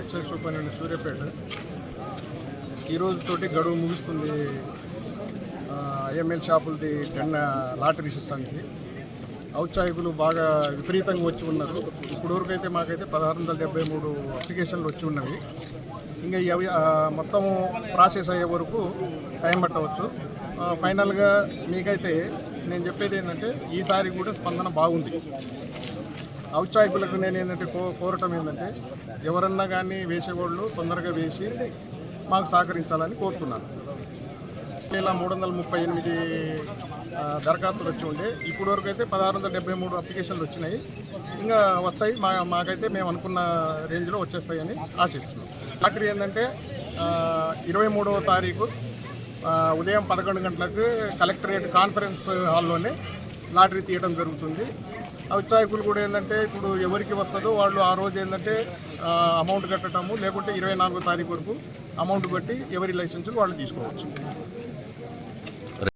Excise superintendent Suryapet. ఈ రోజుతోటి గడువు ముగుస్తుంది ఐఎంఎల్ షాపులది టెన్ లాటరీ సిస్టానికి. ఔత్సాహికులు బాగా విపరీతంగా వచ్చి ఉన్నారు. ఇప్పటివరకు అయితే మాకైతే పదహారు వందల డెబ్బై మూడు అప్లికేషన్లు వచ్చి ఉన్నవి. ఇంకా అవి మొత్తం ప్రాసెస్ అయ్యే వరకు టైం పట్టవచ్చు. ఫైనల్గా మీకైతే నేను చెప్పేది ఏంటంటే ఈసారి కూడా స్పందన బాగుంది. ఔత్సాహికులకు నేను ఏంటంటే కో కోరటం ఏంటంటే ఎవరన్నా కానీ వేసేవాళ్ళు తొందరగా వేసి మాకు సహకరించాలని కోరుతున్నాను. ఇలా మూడు వందల ముప్పై ఎనిమిది దరఖాస్తులు వచ్చి ఉండే. ఇప్పుడు వరకు అయితే పదహారు వందల డెబ్బై మూడు అప్లికేషన్లు వచ్చినాయి. ఇంకా వస్తాయి. మా మాకైతే మేము అనుకున్న రేంజ్లో వచ్చేస్తాయని ఆశిస్తున్నాం. లాటరీ ఏంటంటే ఇరవై మూడవ తారీఖు ఉదయం పదకొండు గంటలకు కలెక్టరేట్ కాన్ఫరెన్స్ హాల్లోనే లాటరీ తీయడం జరుగుతుంది. ఉత్సాహకులు కూడా ఏంటంటే ఇప్పుడు ఎవరికి వస్తుందో వాళ్ళు ఆ రోజు ఏంటంటే అమౌంట్ కట్టడము లేకుంటే ఇరవై నాలుగో తారీఖు వరకు అమౌంట్ కట్టి ఎవరి లైసెన్సులు వాళ్ళు తీసుకోవచ్చు.